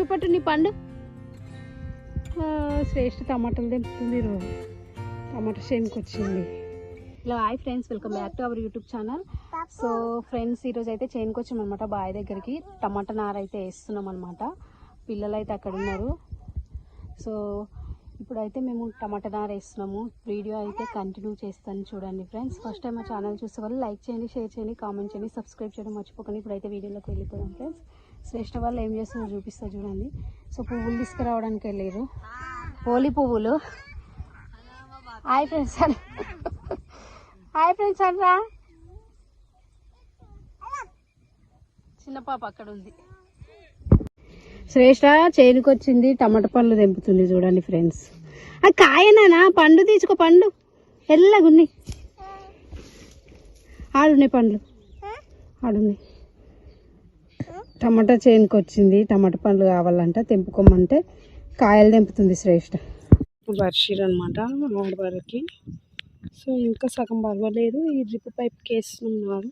చూపెట్టు నీ పండు. శ్రేష్ఠ టమాటాలు తెంపుతుంది రోజు టమాటా చేనుకి వచ్చింది. Hello hi friends welcome back to our YouTube channel. So friends ఈరోజు అయితే చేనుకి వచ్చాం అనమాట బాయ్ దగ్గరికి టమాటా నార అయితే వేస్తున్నాం అనమాట పిల్లలు అయితే అక్కడ ఉన్నారు. సో ఇప్పుడైతే మేము టమాటా నార వేస్తున్నాము. వీడియో అయితే కంటిన్యూ చేస్తాను చూడండి ఫ్రెండ్స్. ఫస్ట్ టైం మా ఛానల్ చూసే వాళ్ళు లైక్ చేయండి షేర్ చేయండి కామెంట్ చేయండి సబ్స్క్రైబ్ చేయడం మర్చిపోకండి. ఇప్పుడైతే వీడియోలోకి వెళ్ళిపోదాం ఫ్రెండ్స్. శ్రేష్ఠ వాళ్ళు ఏం చేస్తుందో చూపిస్తా చూడండి. సో పువ్వులు తీసుకురావడానికి వెళ్ళారు పోలి పువ్వులు. హాయ్ ఫ్రెండ్స్ అని హాయ్ ఫ్రెండ్స్ అనరా చిన్న పాప అక్కడ ఉంది. శ్రేష్ఠ చేనుకొచ్చింది టమాటా పండ్లు తెంపుతుంది చూడండి ఫ్రెండ్స్. అది కాయనా పండు తీసుకో పండు. ఎల్లగున్నాయి. ఆడున్నాయి పండ్లు. ఆడున్నాయి. టమాటా చేనుకి వచ్చింది. టమాటా పండ్లు కావాలంట తెంపుకోమంటే కాయలు తెంపుతుంది శ్రేష్ఠ వర్షీర్ అనమాట ఆడవారికి సో ఇంకా సగం పర్వాలేదు. ఈ డ్రిప్ పైప్కి వేస్తున్నారు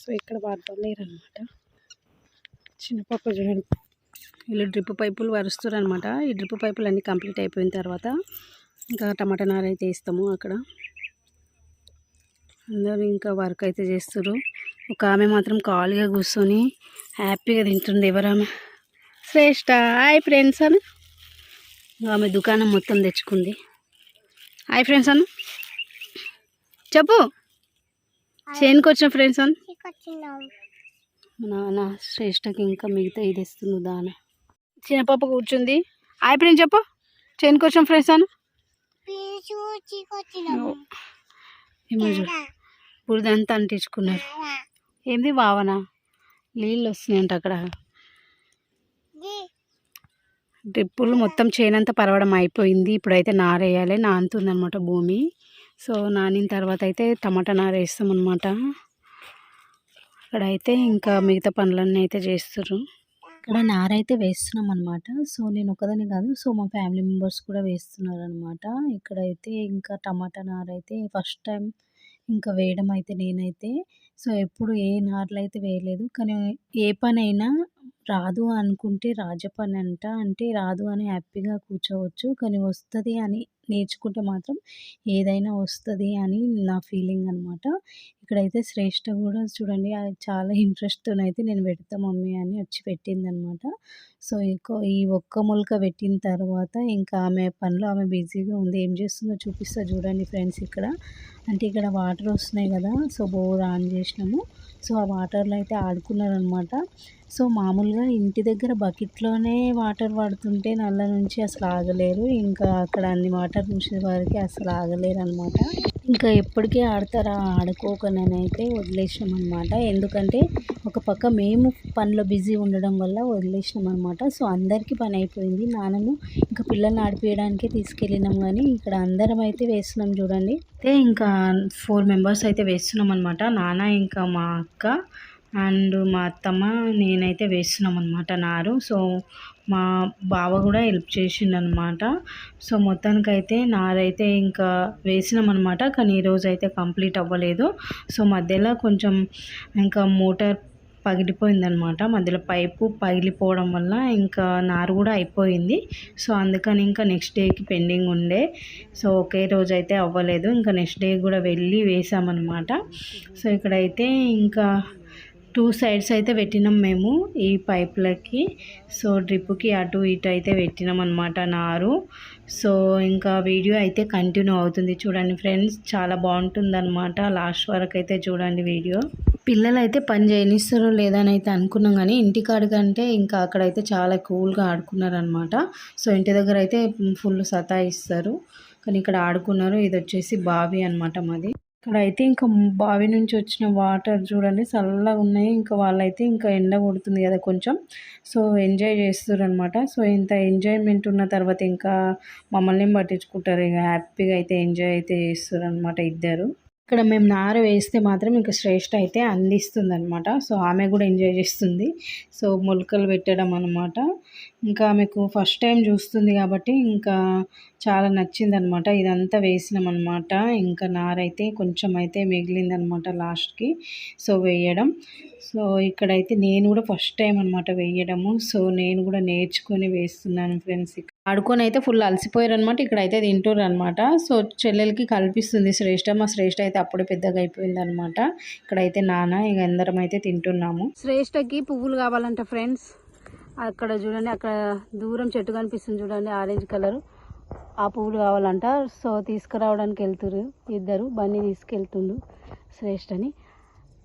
సో ఇక్కడ పర్వాలేరు అనమాట చిన్నపాప చూడండి వీళ్ళు డ్రిప్ పైపులు వరుస్తారు అనమాట ఈ డ్రిప్ పైపులు అన్నీ కంప్లీట్ అయిపోయిన తర్వాత ఇంకా టమాటా నారైతే వేస్తాము అక్కడ. అందరూ ఇంకా వర్క్ అయితే చేస్తారు ఒక ఆమె మాత్రం ఖాళీగా కూర్చొని హ్యాపీగా తింటుంది ఎవరామె శ్రేష్ఠ హాయ్ ఫ్రెండ్స్ అని. ఆమె దుకాణం మొత్తం తెచ్చుకుంది. హాయ్ ఫ్రెండ్స్ అను. చెప్పు. చేనుకు వచ్చిన ఫ్రెండ్స్ అను. నాన్న శ్రేష్ఠకి ఇంకా మిగతా ఇది ఇస్తుంది దాన. చిన్న పాప కూర్చుంది. హాయ్ ఫ్రెండ్స్ చెప్పు. చేనుకు వచ్చిన ఫ్రెండ్స్ అను. బురదంతా అంటించుకున్నారు. ఏంది భావన నీళ్ళు వస్తున్నాయంట అక్కడ. డ్రిప్పులు మొత్తం చేనంతా పరవడం అయిపోయింది. ఇప్పుడైతే నారేయాలి. నానుతుంది అనమాట భూమి. సో నానిన తర్వాత అయితే టమాటా నార వేస్తాం అనమాట అక్కడైతే ఇంకా మిగతా పనులన్నీ అయితే చేస్తారు ఇక్కడ నార అయితే వేస్తున్నాం అనమాట సో నేను ఒకదాని కాదు సో మా ఫ్యామిలీ మెంబర్స్ కూడా వేస్తున్నారు అనమాట ఇక్కడైతే ఇంకా టమాటా నార అయితే ఫస్ట్ టైం ఇంకా వేయడం అయితే నేనైతే. సో ఎప్పుడు ఏ నార్లు అయితే వేయలేదు. కానీ ఏ పని అయినా రాదు అనుకుంటే రాజపని అంట అంటే రాదు అని హ్యాపీగా కూర్చోవచ్చు. కానీ వస్తుంది అని నేర్చుకుంటే మాత్రం ఏదైనా వస్తుంది అని నా ఫీలింగ్ అనమాట ఇక్కడైతే శ్రేష్ఠ కూడా చూడండి అది చాలా ఇంట్రెస్ట్తో అయితే నేను పెడతా మమ్మీ అని వచ్చి పెట్టింది అనమాట సో ఎక్కువ ఈ ఒక్క మొలక పెట్టిన తర్వాత ఇంకా ఆమె పనిలో ఆమె బిజీగా ఉంది. ఏం చేస్తుందో చూపిస్తా చూడండి ఫ్రెండ్స్ ఇక్కడ. అంటే ఇక్కడ వాటర్ వస్తున్నాయి కదా సో బోర్ ఆన్ చేసినాము. సో ఆ వాటర్లో అయితే ఆడుకున్నారనమాట సో మామూలుగా ఇంటి దగ్గర బకెట్లోనే వాటర్ పడుతుంటే నల్ల నుంచి అసలు ఆగలేరు. ఇంకా అక్కడ అన్ని వాటర్ చూసే వారికి అసలు ఆగలేరు అనమాట ఇంకా ఎప్పటికీ ఆడతారా? ఆడుకోకనని అయితే వదిలేసినాం అనమాట ఎందుకంటే ఒక పక్క మేము పనిలో బిజీ ఉండడం వల్ల వదిలేసినాం అనమాట సో అందరికీ పని అయిపోయింది. నాన్నను ఇంకా పిల్లల్ని ఆడిపియడానికే తీసుకెళ్ళినాం కానీ ఇక్కడ అందరం అయితే వేస్తున్నాం చూడండి. అయితే ఇంకా ఫోర్ మెంబర్స్ అయితే వేస్తున్నాం అనమాట నాన్న ఇంకా మా అక్క అండ్ మా అత్తమ్మ నేనైతే వేస్తున్నాం అనమాట నారు. సో మా బావ కూడా హెల్ప్ చేసిండనమాట సో మొత్తానికైతే నారైతే ఇంకా వేసినాం అనమాట కానీ ఈరోజు అయితే కంప్లీట్ అవ్వలేదు. సో మధ్యలో కొంచెం ఇంకా మోటార్ పగిలిపోయిందనమాట మధ్యలో పైపు పగిలిపోవడం వల్ల ఇంకా నారు కూడా అయిపోయింది. సో అందుకని ఇంకా నెక్స్ట్ డేకి పెండింగ్ ఉండే. సో ఒకే రోజు అయితే అవ్వలేదు. ఇంకా నెక్స్ట్ డే కూడా వెళ్ళి వేసామన్నమాట. సో ఇక్కడైతే ఇంకా టూ సైడ్స్ అయితే పెట్టినాం మేము ఈ పైప్లకి. సో డ్రిప్కి అటు ఇటు అయితే పెట్టినాం అనమాట నారు. సో ఇంకా వీడియో అయితే కంటిన్యూ అవుతుంది చూడండి ఫ్రెండ్స్. చాలా బాగుంటుందన్నమాట. లాస్ట్ వరకు అయితే చూడండి వీడియో. పిల్లలు అయితే పని చేయనిస్తారో లేదని అని అయితే అనుకున్నాం కానీ ఇంటికాడ కంటే ఇంకా అక్కడైతే చాలా కూల్గా ఆడుకున్నారనమాట సో ఇంటి దగ్గర అయితే ఫుల్ సతాయిస్తారు. కానీ ఇక్కడ ఆడుకున్నారు. ఇది వచ్చేసి బావి అనమాట మాది. ఇక్కడ అయితే ఇంకా బావి నుంచి వచ్చిన వాటర్ చూడండి చల్లగా ఉన్నాయి. ఇంకా వాళ్ళైతే ఇంకా ఎండ కొడుతుంది కదా కొంచెం. సో ఎంజాయ్ చేస్తారు అనమాట సో ఇంత ఎంజాయ్మెంట్ ఉన్న తర్వాత ఇంకా మమ్మల్ని పట్టించుకుంటారు. ఇక హ్యాపీగా అయితే ఎంజాయ్ అయితే చేస్తారు అనమాట ఇద్దరు. ఇక్కడ మేము నార వేస్తే మాత్రం ఇంకా శ్రేష్ఠ అయితే అందిస్తుంది అనమాట సో ఆమె కూడా ఎంజాయ్ చేస్తుంది. సో మొలకలు పెట్టడం అనమాట ఇంకా ఆమెకు ఫస్ట్ టైం చూస్తుంది కాబట్టి ఇంకా చాలా నచ్చింది అనమాట ఇదంతా వేసినాం అనమాట ఇంకా నారైతే కొంచెం అయితే మిగిలింది అనమాట లాస్ట్కి. సో వేయడం. సో ఇక్కడైతే నేను కూడా ఫస్ట్ టైం అనమాట వేయడము. సో నేను కూడా నేర్చుకొని వేస్తున్నాను ఫ్రెండ్స్. ఆడుకొని అయితే ఫుల్ అలసిపోయారు అనమాట ఇక్కడైతే తింటారు అనమాట సో చెల్లెలకి కల్పిస్తుంది శ్రేష్ట. మా శ్రేష్ట అయితే అప్పుడే పెద్దగా అయిపోయింది అనమాట ఇక్కడైతే నాన్న ఇక అందరం అయితే తింటున్నాము. శ్రేష్టకి పువ్వులు కావాలంట ఫ్రెండ్స్. అక్కడ చూడండి అక్కడ దూరం చెట్టు కనిపిస్తుంది చూడండి ఆరెంజ్ కలర్. ఆ పువ్వులు కావాలంట. సో తీసుకురావడానికి వెళ్తురు ఇద్దరు బన్నీ తీసుకెళ్తుండు శ్రేష్ఠని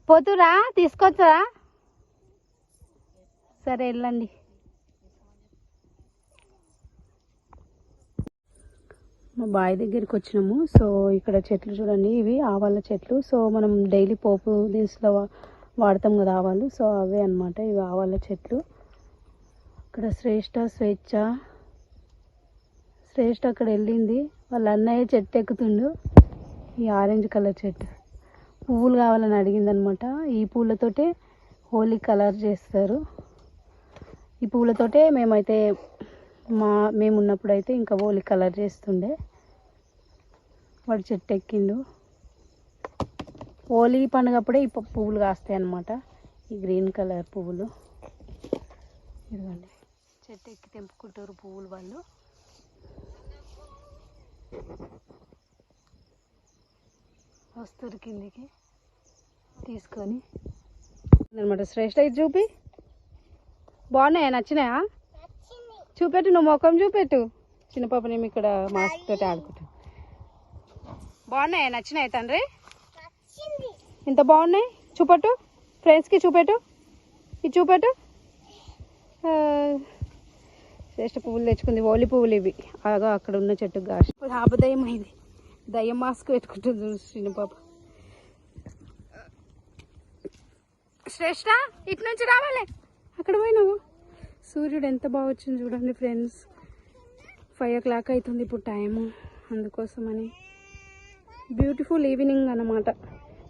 పోతురా తీసుకొచ్చరా. సరే వెళ్ళండి. మా బావి దగ్గరికి వచ్చినాము. సో ఇక్కడ చెట్లు చూడండి ఇవి ఆవాల చెట్లు. సో మనం డైలీ పోపు దినుసులో వాడతాం కదా ఆవాలు సో అవే అన్నమాట ఇవి ఆవాల చెట్లు. ఇక్కడ శ్రేష్ఠ స్వేచ్ఛ. శ్రేష్ఠ అక్కడ వెళ్ళింది. వాళ్ళ అన్నయ్య చెట్టు ఎక్కుతుండు. ఈ ఆరెంజ్ కలర్ చెట్టు. పువ్వులు కావాలని అడిగిందనమాట. ఈ పూలతోటే హోలీ కలర్ చేస్తారు. ఈ పూలతోటే మేమైతే మా మేము ఉన్నప్పుడు అయితే ఇంకా హోలీ కలర్ చేస్తుండే. వాడు చెట్టు ఎక్కిండు. హోలీ పండుగ అప్పుడే ఈ పువ్వులు కాస్తాయి అన్నమాట ఈ గ్రీన్ కలర్ పువ్వులు. ఇదిగోండి. చెట్టు ఎక్కి తెంపుకుంటారు పువ్వులు వాళ్ళు. వస్తారు కిందికి తీసుకొని. అనమాట శ్రేష్ఠ ఇది చూపి. బాగున్నాయా? నచ్చినాయా? చూపెట్టు నువ్వు ముఖం చూపెట్టు. చిన్న పాపనేమి ఇక్కడ మాస్క్ తోటి ఆడుకుంటా బాగున్నాయా? నచ్చినాయి తండ్రి? ఎంత బాగున్నాయి? చూపెట్టు. ఫ్రెండ్స్కి చూపెట్టు. ఇది చూపెట్టు. జస్ట్ పువ్వులు తెచ్చుకుంది ఓలి పువ్వులు ఇవి. ఆగా అక్కడ ఉన్న చెట్టు కాసి ఇప్పుడు ఆపదయం అయింది దయ్యం మాస్క్ పెట్టుకుంటుంది చూడు చిన్న పాప. శ్రేష్ఠ ఇటు నుంచి రావాలి. అక్కడ పోయినావు. సూర్యుడు ఎంత బాగా వచ్చింది చూడండి ఫ్రెండ్స్. ఫైవ్ ఓ క్లాక్ అవుతుంది ఇప్పుడు టైము. అందుకోసమని. బ్యూటిఫుల్ ఈవినింగ్ అనమాట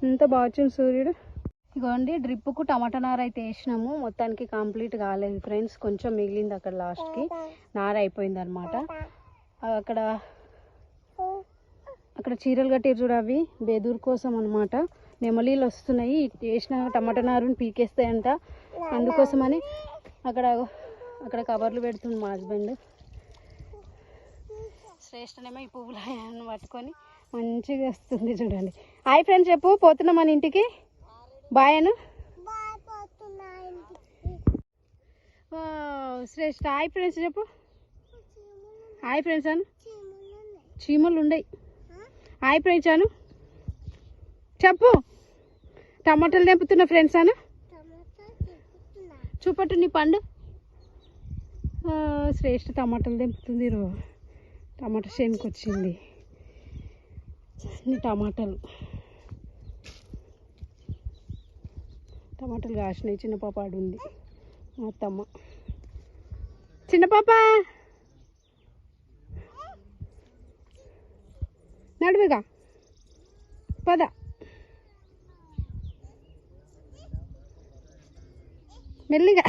ఎంత బాగా వచ్చింది సూర్యుడు. ఇగోండి డ్రిప్కు టమాటా నార అయితే వేసినాము. మొత్తానికి కంప్లీట్ కాలేదు ఫ్రెండ్స్. కొంచెం మిగిలింది అక్కడ లాస్ట్కి. నార అయిపోయింది అనమాట అక్కడ అక్కడ చీరలు కట్టారు చూడ అవి. బెదూరు కోసం అనమాట నెమలీలు వస్తున్నాయి. వేసిన టమాటా నారుని పీకేస్తాయంట. అందుకోసమని అక్కడ అక్కడ కవర్లు పెడుతుంది మా హస్బెండ్. శ్రేష్టనేమో ఈ పువ్వులు పట్టుకొని మంచిగా వస్తుంది చూడండి. హాయ్ ఫ్రెండ్స్ చెప్పు. పోతున్నాం మన ఇంటికి? బాయ్ అను. శ్రేష్ఠ హాయ్ ఫ్రెండ్స్ చెప్పు. హాయ్ ఫ్రెండ్స్ అను. చీమలు ఉండయి హాయ్ ఫ్రెండ్స్ అను. చెప్పు. టమాటాలు తెంపుతున్నా ఫ్రెండ్స్ అను. చూపట్టు నీ పండు. శ్రేష్ఠ టమాటాలు తెంపుతుంది రో టమాటా చేనుకి వచ్చింది. ఈ టమాటాలు. టమాటాలు కాసినాయి. చిన్న పాప ఆడుంది మా అత్తమ్మ. చిన్న పాప! నడువుగా పద. మెల్లిగా.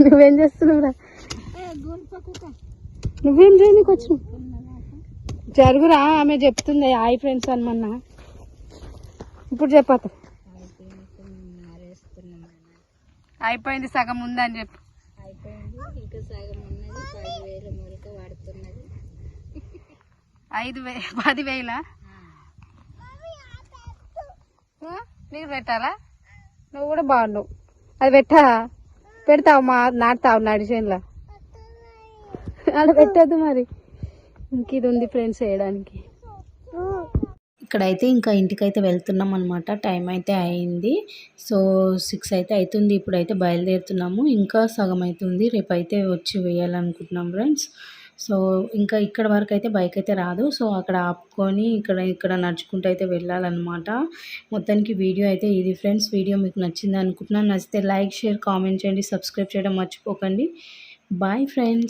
నువ్వేం చేస్తున్నావురా? నువ్వేం చేయనీకి వచ్చినావు? జరుగురా ఆమె చెప్తుంది హాయ్ ఫ్రెండ్స్ అనమన్నా ఇప్పుడు చెప్పత అయిపోయింది సగం ఉందని చెప్పు. ఐదు వే పది వేల. నీకు పెట్టాలా? నువ్వు కూడా బాగున్నావు. అది పెట్టా? పెడతావు మా నాటుతావు నడిచేనులా అలా పెట్టద్దు మరి. ఇంక ఇది ఉంది ఫ్రెండ్స్ వేయడానికి. ఇక్కడైతే ఇంకా ఇంటికైతే వెళ్తున్నాం అనమాట టైం అయితే అయింది. సో సిక్స్ అయితే అవుతుంది ఇప్పుడైతే బయలుదేరుతున్నాము. ఇంకా సగం అవుతుంది రేపైతే వచ్చి వేయాలనుకుంటున్నాం ఫ్రెండ్స్. సో ఇంకా ఇక్కడ వరకు అయితే బైక్ అయితే రాదు. సో అక్కడ ఆపుకొని ఇక్కడ ఇక్కడ నడుచుకుంటూ అయితే వెళ్ళాలన్నమాట. మొత్తానికి వీడియో అయితే ఇది ఫ్రెండ్స్. వీడియో మీకు నచ్చింది అనుకుంటున్నాను. నచ్చితే లైక్ షేర్ కామెంట్ చేయండి. సబ్స్క్రైబ్ చేయడం మర్చిపోకండి. Bye friends.